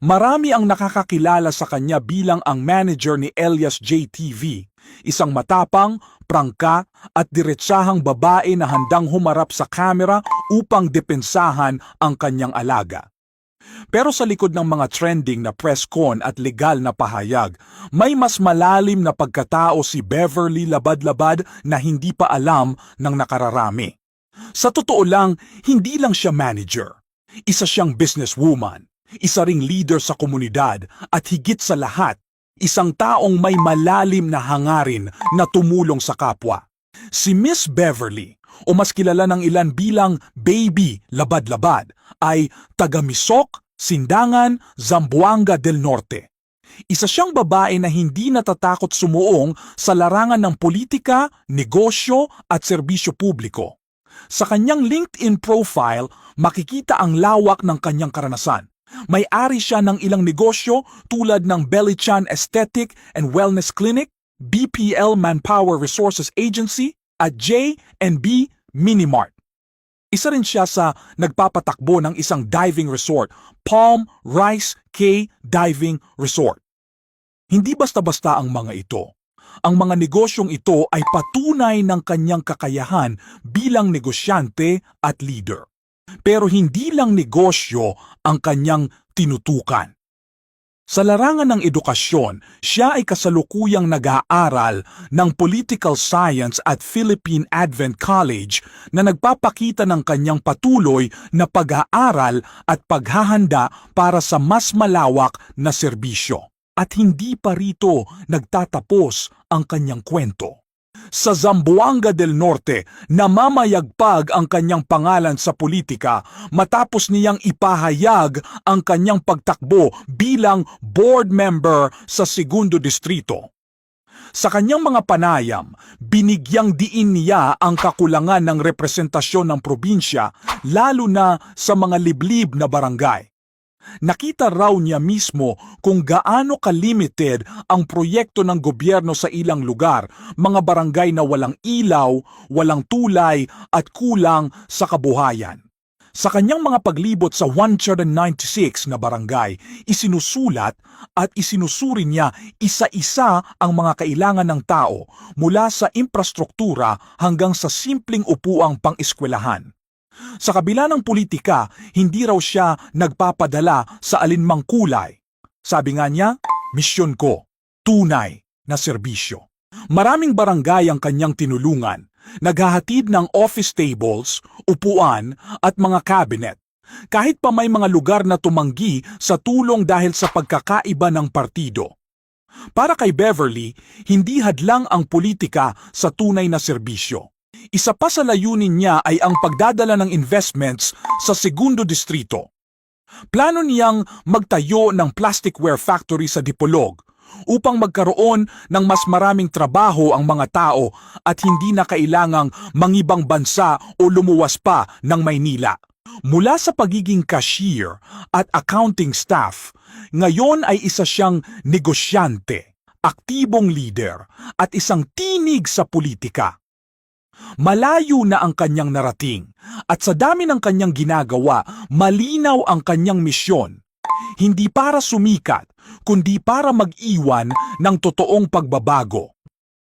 Marami ang nakakakilala sa kanya bilang ang manager ni Elias JTV, isang matapang, prangka at diretsahang babae na handang humarap sa kamera upang depensahan ang kanyang alaga. Pero sa likod ng mga trending na press con at legal na pahayag, may mas malalim na pagkatao si Beverly Labad-Labad na hindi pa alam ng nakararami. Sa totoo lang, hindi lang siya manager. Isa siyang businesswoman, isa ring leader sa komunidad at higit sa lahat, isang taong may malalim na hangarin na tumulong sa kapwa. Si Miss Beverly, o mas kilala ng ilan bilang Baby Labad-Labad, ay taga-Misok, Sindangan, Zamboanga del Norte. Isa siyang babae na hindi natatakot sumuong sa larangan ng politika, negosyo at serbisyo publiko. Sa kanyang LinkedIn profile, makikita ang lawak ng kanyang karanasan. May-ari siya ng ilang negosyo tulad ng Bellichan Aesthetic and Wellness Clinic, BPL Manpower Resources Agency, at J&B Minimart. Isa rin siya sa nagpapatakbo ng isang diving resort, Palm Rice Cay Diving Resort. Hindi basta-basta ang mga ito. Ang mga negosyong ito ay patunay ng kanyang kakayahan bilang negosyante at leader. Pero hindi lang negosyo ang kanyang tinutukan. Sa larangan ng edukasyon, siya ay kasalukuyang nag-aaral ng Political Science at Philippine Advent College na nagpapakita ng kanyang patuloy na pag-aaral at paghahanda para sa mas malawak na serbisyo. At hindi pa rito nagtatapos ang kanyang kwento. Sa Zamboanga del Norte, namamayagpag ang kanyang pangalan sa politika matapos niyang ipahayag ang kanyang pagtakbo bilang board member sa Segundo Distrito. Sa kanyang mga panayam, binigyang diin niya ang kakulangan ng representasyon ng probinsya lalo na sa mga liblib na barangay. Nakita raw niya mismo kung gaano kalimited ang proyekto ng gobyerno sa ilang lugar, mga barangay na walang ilaw, walang tulay at kulang sa kabuhayan. Sa kanyang mga paglibot sa 196 na barangay, isinusulat at isinusuri niya isa-isa ang mga kailangan ng tao mula sa infrastruktura hanggang sa simpleng upuang pang-eskwelahan. Sa kabila ng politika, hindi raw siya nagpapadala sa alinmang kulay. Sabi nga niya, misyon ko, tunay na serbisyo. Maraming barangay ang kanyang tinulungan, naghahatid ng office tables, upuan at mga cabinet. Kahit pa may mga lugar na tumanggi sa tulong dahil sa pagkakaiba ng partido. Para kay Beverly, hindi hadlang ang politika sa tunay na serbisyo. Isa pa sa layunin niya ay ang pagdadala ng investments sa Segundo Distrito. Plano niyang magtayo ng plasticware factory sa Dipolog upang magkaroon ng mas maraming trabaho ang mga tao at hindi na kailangang mangibang bansa o lumuwas pa ng Maynila. Mula sa pagiging cashier at accounting staff, ngayon ay isa siyang negosyante, aktibong leader at isang tinig sa politika. Malayo na ang kanyang narating at sa dami ng kanyang ginagawa, malinaw ang kanyang misyon. Hindi para sumikat, kundi para mag-iwan ng totoong pagbabago.